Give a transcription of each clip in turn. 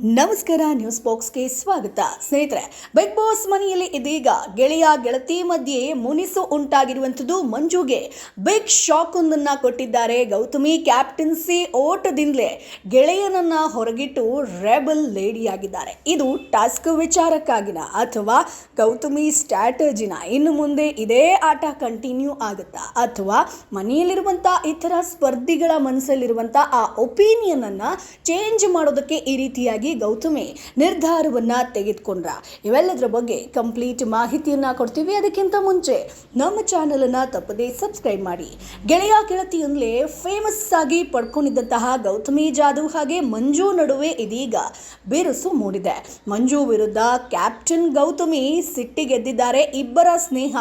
ನಮಸ್ಕಾರ ನ್ಯೂಸ್ ಬಾಕ್ಸ್ಗೆ ಸ್ವಾಗತ. ಸ್ನೇಹಿತರೆ ಬಿಗ್ ಬಾಸ್ ಮನೆಯಲ್ಲಿ ಇದೀಗ ಗೆಳೆಯ, ಗೆಳತಿ ಮಧ್ಯೆ ಮುನಿಸು ಉಂಟಾಗಿರುವಂಥದ್ದು ಮಂಜುಗೆ. ಬಿಗ್ ಶಾಕ್ ಒಂದನ್ನ ಕೊಟ್ಟಿದ್ದಾರೆ. ಗೌತಮಿ ಕ್ಯಾಪ್ಟನ್ಸಿ ಓಟದಿಂದಲೇ ಗೆಳೆಯನನ್ನ ಹೊರಗಿಟ್ಟು ರೆಬಲ್ ಲೇಡಿಯಾಗಿದ್ದಾರೆ. ಇದು ಟಾಸ್ಕ್ ವಿಚಾರಕ್ಕಾಗಿನ ಅಥವಾ ಗೌತಮಿ ಸ್ಟ್ರಾಟಜಿನ ಇನ್ನು ಮುಂದೆ ಇದೇ ಆಟ ಕಂಟಿನ್ಯೂ ಆಗುತ್ತಾ? ಅಥವಾ ಮನೆಯಲ್ಲಿರುವಂಥ ಇತರ ಸ್ಪರ್ಧಿಗಳ ಮನಸ್ಸಲ್ಲಿರುವಂಥ ಆ ಒಪಿನಿಯನ್ ಅನ್ನ ಚೇಂಜ್ ಮಾಡೋದಕ್ಕೆ ಈ ರೀತಿಯಾಗಿ ಗೌತಮಿ ನಿರ್ಧಾರವನ್ನ ತೆಗೆದುಕೊಂಡ್ರ. ಇವೆಲ್ಲದರ ಬಗ್ಗೆ ಕಂಪ್ಲೀಟ್ ಮಾಹಿತಿಯನ್ನ ಕೊಡ್ತೀವಿ. ಅದಕ್ಕಿಂತ ಮುಂಚೆ ನಮ್ಮ ಚಾನೆಲ್ ಅನ್ನ ತಪ್ಪದೇ ಸಬ್ಸ್ಕ್ರೈಬ್ ಮಾಡಿ. ಗೆಳೆಯ ಗೆಳತಿಯಿಂದಲೇ ಫೇಮಸ್ ಆಗಿ ಪಡ್ಕೊಂಡಿದ್ದಂತಹ ಗೌತಮಿ ಜಾಧವ್ ಹಾಗೆ ಮಂಜು ನಡುವೆ ಇದೀಗ ಬಿರುಸು ಮೂಡಿದೆ. ಮಂಜು ವಿರುದ್ಧ ಕ್ಯಾಪ್ಟನ್ ಗೌತಮಿ ಸಿಟ್ಟಿಗೆದ್ದಿದ್ದಾರೆ ಇಬ್ಬರ ಸ್ನೇಹ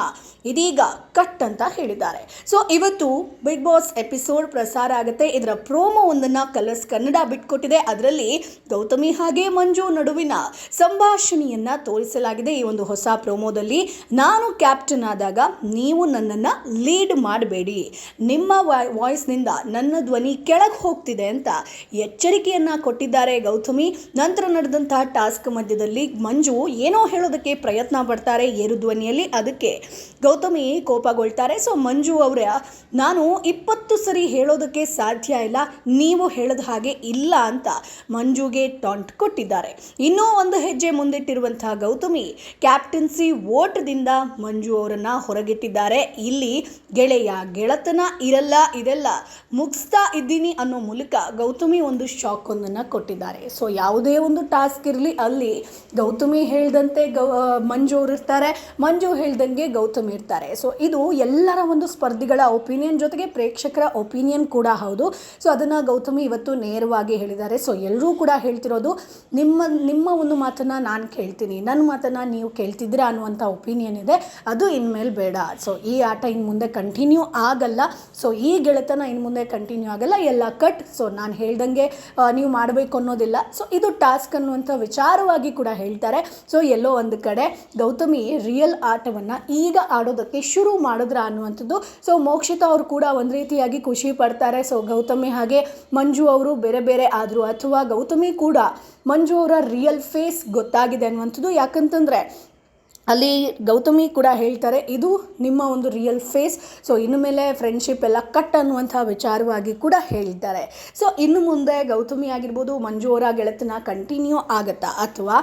ಇದೀಗ ಕಟ್ ಅಂತ ಹೇಳಿದ್ದಾರೆ. ಸೊ ಇವತ್ತು ಬಿಗ್ ಬಾಸ್ ಎಪಿಸೋಡ್ ಪ್ರಸಾರ ಆಗುತ್ತೆ. ಇದರ ಪ್ರೋಮೋ ಒಂದನ್ನ ಕಲರ್ಸ್ ಕನ್ನಡ ಬಿಟ್ಕೊಟ್ಟಿದೆ. ಅದರಲ್ಲಿ ಗೌತಮಿ ಹಾಗೆ ಮಂಜು ನಡುವಿನ ಸಂಭಾಷಣೆಯನ್ನ ತೋರಿಸಲಾಗಿದೆ. ಈ ಒಂದು ಹೊಸ ಪ್ರೋಮೋದಲ್ಲಿ ನಾನು ಕ್ಯಾಪ್ಟನ್ ಆದಾಗ ನೀವು ನನ್ನನ್ನು ಲೀಡ್ ಮಾಡಬೇಡಿ. ನಿಮ್ಮ ವಾಯ್ಸ್ನಿಂದ ನನ್ನ ಧ್ವನಿ ಕೆಳಗೆ ಹೋಗ್ತಿದೆ ಅಂತ ಎಚ್ಚರಿಕೆಯನ್ನ ಕೊಟ್ಟಿದ್ದಾರೆ ಗೌತಮಿ. ನಂತರ ನಡೆದಂತಹ ಟಾಸ್ಕ್ ಮಧ್ಯದಲ್ಲಿ ಮಂಜು ಏನೋ ಹೇಳೋದಕ್ಕೆ ಪ್ರಯತ್ನ ಪಡ್ತಾರೆ ಏರು ಧ್ವನಿಯಲ್ಲಿ. ಅದಕ್ಕೆ ಗೌತಮಿ ಕೋಪಗೊಳ್ತಾರೆ. ಸೊ ಮಂಜು ಅವರ, ನಾನು ಇಪ್ಪತ್ತು ಸರಿ ಹೇಳೋದಕ್ಕೆ ಸಾಧ್ಯ ಇಲ್ಲ, ನೀವು ಹೇಳದ ಹಾಗೆ ಇಲ್ಲ ಅಂತ ಮಂಜುಗೆ ಟಾಂಟ್ ಕೊಟ್ಟಿದ್ದಾರೆ. ಇನ್ನೂ ಒಂದು ಹೆಜ್ಜೆ ಮುಂದಿಟ್ಟಿರುವಂತಹ ಗೌತಮಿ ಕ್ಯಾಪ್ಟನ್ಸಿ ಓಟದಿಂದ ಮಂಜು ಅವರನ್ನ ಹೊರಗಿಟ್ಟಿದ್ದಾರೆ. ಇಲ್ಲಿ ಗೆಳೆಯ ಗೆಳತನ ಇರಲ್ಲ, ಇದೆಲ್ಲ ಮುಗಿಸ್ತಾ ಇದ್ದೀನಿ ಅನ್ನೋ ಮೂಲಕ ಗೌತಮಿ ಒಂದು ಶಾಕ್ ಒಂದನ್ನು ಕೊಟ್ಟಿದ್ದಾರೆ. ಸೊ ಯಾವುದೇ ಒಂದು ಟಾಸ್ಕ್ ಇರಲಿ, ಅಲ್ಲಿ ಗೌತಮಿ ಹೇಳ್ದಂತೆ ಗೌ ಮಂಜು ಅವರು ಇರ್ತಾರೆ, ಮಂಜು ಹೇಳ್ದಂಗೆ ಗೌತಮಿ ಇರ್ತಾರೆ. ಸೊ ಇದು ಎಲ್ಲರ ಒಂದು ಸ್ಪರ್ಧಿಗಳ ಒಪಿನಿಯನ್ ಜೊತೆಗೆ ಪ್ರೇಕ್ಷಕರ ಒಪಿನಿಯನ್ ಕೂಡ ಹೌದು. ಸೊ ಅದನ್ನು ಗೌತಮಿ ಇವತ್ತು ನೇರವಾಗಿ ಹೇಳಿದ್ದಾರೆ. ಸೊ ಎಲ್ಲರೂ ಕೂಡ ಹೇಳ್ತಿರೋದು ನಿಮ್ಮ ನಿಮ್ಮ ಒಂದು ಮಾತನ್ನು ನಾನು ಕೇಳ್ತೀನಿ. ನನ್ನ ಮಾತನ್ನು ನೀವು ಕೇಳ್ತಿದ್ದೀರಾ ಅನ್ನುವಂಥ ಒಪಿನಿಯನ್ ಇದೆ. ಅದು ಇನ್ಮೇಲೆ ಬೇಡ. ಸೊ ಈ ಆಟ ಇನ್ನು ಮುಂದೆ ಕಂಟಿನ್ಯೂ ಆಗಲ್ಲ. ಸೊ ಈ ಗೆಳೆತನ ಇನ್ನು ಮುಂದೆ ಕಂಟಿನ್ಯೂ ಆಗಲ್ಲ. ಎಲ್ಲ ಕಟ್ ಸೊ ನಾನು ಹೇಳ್ದಂಗೆ ನೀವು ಮಾಡಬೇಕು ಅನ್ನೋದಿಲ್ಲ. ಸೊ ಇದು ಟಾಸ್ಕ್ ಅನ್ನುವಂಥ ವಿಚಾರವಾಗಿ ಕೂಡ ಹೇಳ್ತಾರೆ. ಸೊ ಎಲ್ಲೋ ಒಂದು ಕಡೆ ಗೌತಮಿ ರಿಯಲ್ ಆಟವನ್ನು ಈಗ ಆಡೋದಕ್ಕೆ ಶುರು ಮಾಡಿದ್ರ ಅನ್ನುವಂಥದ್ದು. ಸೊ ಮೋಕ್ಷಿತ ಅವರು ಕೂಡ ಒಂದು ರೀತಿಯಾಗಿ ಖುಷಿ ಪಡ್ತಾರೆ. ಸೊ ಗೌತಮಿ ಹಾಗೆ ಮಂಜು ಅವರು ಬೇರೆ ಬೇರೆ ಆದರೂ. ಅಥವಾ ಗೌತಮಿ ಕೂಡ ಮಂಜು ಅವರ ರಿಯಲ್ ಫೇಸ್ ಗೊತ್ತಾಗಿದೆ ಅನ್ನುವಂಥದ್ದು ಯಾಕಂತಂದರೆ ಅಲ್ಲಿ ಗೌತಮಿ ಕೂಡ ಹೇಳ್ತಾರೆ, ಇದು ನಿಮ್ಮ ಒಂದು ರಿಯಲ್ ಫೇಸ್ ಸೊ ಇನ್ನು ಮೇಲೆ ಫ್ರೆಂಡ್ಶಿಪ್ ಎಲ್ಲ ಕಟ್ ಅನ್ನುವಂಥ ವಿಚಾರವಾಗಿ ಕೂಡ ಹೇಳಿದ್ದಾರೆ ಸೊ ಇನ್ನು ಮುಂದೆ ಗೌತಮಿ ಆಗಿರ್ಬೋದು, ಮಂಜು ಅವರ ಗೆಳೆತನ ಕಂಟಿನ್ಯೂ ಆಗತ್ತಾ? ಅಥವಾ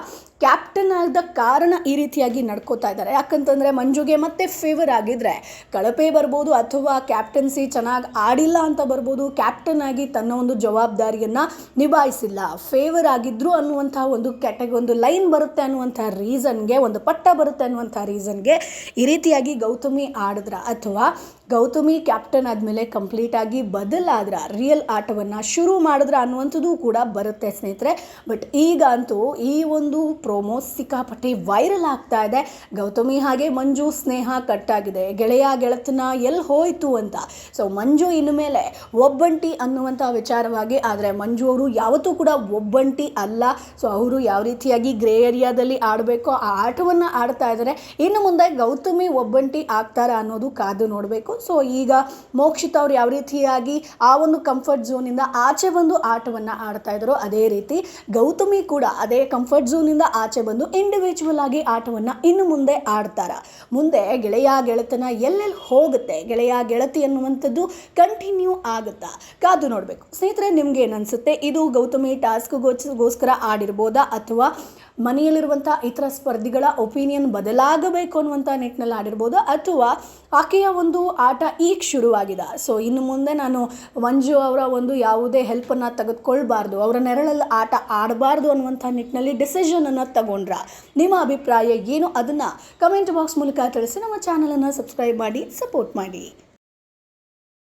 ಕ್ಯಾಪ್ಟನ್ ಆದ ಕಾರಣ ಈ ರೀತಿಯಾಗಿ ನಡ್ಕೋತಾ ಇದ್ದಾರೆ? ಯಾಕಂತಂದರೆ ಮಂಜುಗೆ ಮತ್ತೆ ಫೇವರ್ ಆಗಿದ್ರೆ ಕಳಪೆ ಬರ್ಬೋದು, ಅಥವಾ ಕ್ಯಾಪ್ಟನ್ಸಿ ಚೆನ್ನಾಗಿ ಆಡಿಲ್ಲ ಅಂತ ಬರ್ಬೋದು ಕ್ಯಾಪ್ಟನ್ ಆಗಿ ತನ್ನ ಒಂದು ಜವಾಬ್ದಾರಿಯನ್ನು ನಿಭಾಯಿಸಿಲ್ಲ. ಫೇವರ್ ಆಗಿದ್ರು ಅನ್ನುವಂಥ ಒಂದು ಕ್ಯಾಟಗ ಒಂದು ಲೈನ್ ಬರುತ್ತೆ ಅನ್ನುವಂಥ ರೀಸನ್ಗೆ ಒಂದು ಪಟ್ಟ ಬರುತ್ತೆ. ಅನ್ನುವಂಥ ರೀಸನ್ಗೆ ಈ ರೀತಿಯಾಗಿ ಗೌತಮಿ ಆಡಿದ್ರ ಅಥವಾ ಗೌತಮಿ ಕ್ಯಾಪ್ಟನ್ ಆದಮೇಲೆ ಕಂಪ್ಲೀಟಾಗಿ ಬದಲಾದ್ರ ರಿಯಲ್ ಆಟವನ್ನು ಶುರು ಮಾಡಿದ್ರ ಅನ್ನುವಂಥದ್ದು ಕೂಡ ಬರುತ್ತೆ ಸ್ನೇಹಿತರೆ. ಬಟ್ ಈಗ ಅಂತೂ ಈ ಒಂದು ಪ್ರೋಮೋ ಸಿಕ್ಕಾಪಟ್ಟೆ ವೈರಲ್ ಆಗ್ತಾ ಇದೆ. ಗೌತಮಿ ಹಾಗೆ ಮಂಜು ಸ್ನೇಹ ಕಟ್ಟಾಗಿದೆ ಗೆಳೆಯ ಗೆಳತನ ಎಲ್ಲಿ ಹೋಯಿತು ಅಂತ. ಸೊ ಮಂಜು ಇನ್ನು ಮೇಲೆ ಒಬ್ಬಂಟಿ ಅನ್ನುವಂಥ ವಿಚಾರವಾಗಿ, ಆದರೆ ಮಂಜು ಅವರು ಯಾವತ್ತೂ ಕೂಡ ಒಬ್ಬಂಟಿ ಅಲ್ಲ. ಸೊ ಅವರು ಯಾವ ರೀತಿಯಾಗಿ ಗ್ರೇ ಏರಿಯಾದಲ್ಲಿ ಆಡಬೇಕೋ ಆ ಆಟವನ್ನು ಆಡ್ತಾ ಇದ್ದಾರೆ ಇನ್ನು ಮುಂದೆ ಗೌತಮಿ ಒಬ್ಬಂಟಿ ಆಗ್ತಾರಾ ಅನ್ನೋದು ಕಾದು ನೋಡಬೇಕು. ಸೊ ಈಗ ಮೋಕ್ಷಿತ ಅವ್ರು ಯಾವ ರೀತಿಯಾಗಿ ಆ ಒಂದು ಕಂಫರ್ಟ್ ಝೋನಿಂದ ಆಚೆ ಬಂದು ಆಟವನ್ನು ಆಡ್ತಾ ಇದ್ರು ಅದೇ ರೀತಿ ಗೌತಮಿ ಕೂಡ ಅದೇ ಕಂಫರ್ಟ್ ಝೋನಿಂದ ಆಚೆ ಬಂದು ಇಂಡಿವಿಜುವಲ್ ಆಗಿ ಆಟವನ್ನು ಇನ್ನು ಮುಂದೆ ಆಡ್ತಾರೆ. ಮುಂದೆ ಗೆಳೆಯ, ಗೆಳೆತನ ಎಲ್ಲೆಲ್ಲಿ ಹೋಗುತ್ತೆ? ಗೆಳೆಯ, ಗೆಳತಿ ಅನ್ನುವಂಥದ್ದು ಕಂಟಿನ್ಯೂ ಆಗುತ್ತಾ? ಕಾದು ನೋಡಬೇಕು. ಸ್ನೇಹಿತರೆ, ನಿಮ್ಗೆ ಏನನ್ಸುತ್ತೆ? ಇದು ಗೌತಮಿ ಟಾಸ್ಕ್ ಗೋಸ್ಕರ ಆಡಿರ್ಬೋದಾ? ಅಥವಾ ಮನೆಯಲ್ಲಿರುವಂಥ ಇತರ ಸ್ಪರ್ಧಿಗಳ ಒಪಿನಿಯನ್ ಬದಲಾಗಬೇಕು ಅನ್ನುವಂಥ ನಿಟ್ಟಿನಲ್ಲಿ ಆಡಿರ್ಬೋದು? ಅಥವಾ ಆಕೆಯ ಒಂದು ಆಟ ಈಗ ಶುರುವಾಗಿದೆ. ಸೊ ಇನ್ನು ಮುಂದೆ ನಾನು ಮಂಜು ಅವರ ಒಂದು ಯಾವುದೇ ಹೆಲ್ಪನ್ನು ತೆಗೆದುಕೊಳ್ಬಾರ್ದು, ಅವರ ನೆರಳಲ್ಲಿ ಆಟ ಆಡಬಾರ್ದು ಅನ್ನುವಂಥ ನಿಟ್ಟಿನಲ್ಲಿ ಡಿಸಿಷನನ್ನು ತಗೊಂಡ್ರ. ನಿಮ್ಮ ಅಭಿಪ್ರಾಯ ಏನು? ಅದನ್ನು ಕಮೆಂಟ್ ಬಾಕ್ಸ್ ಮೂಲಕ ತಿಳಿಸಿ, ನಮ್ಮ ಚಾನಲನ್ನು ಸಬ್ಸ್ಕ್ರೈಬ್ ಮಾಡಿ ಸಪೋರ್ಟ್ ಮಾಡಿ.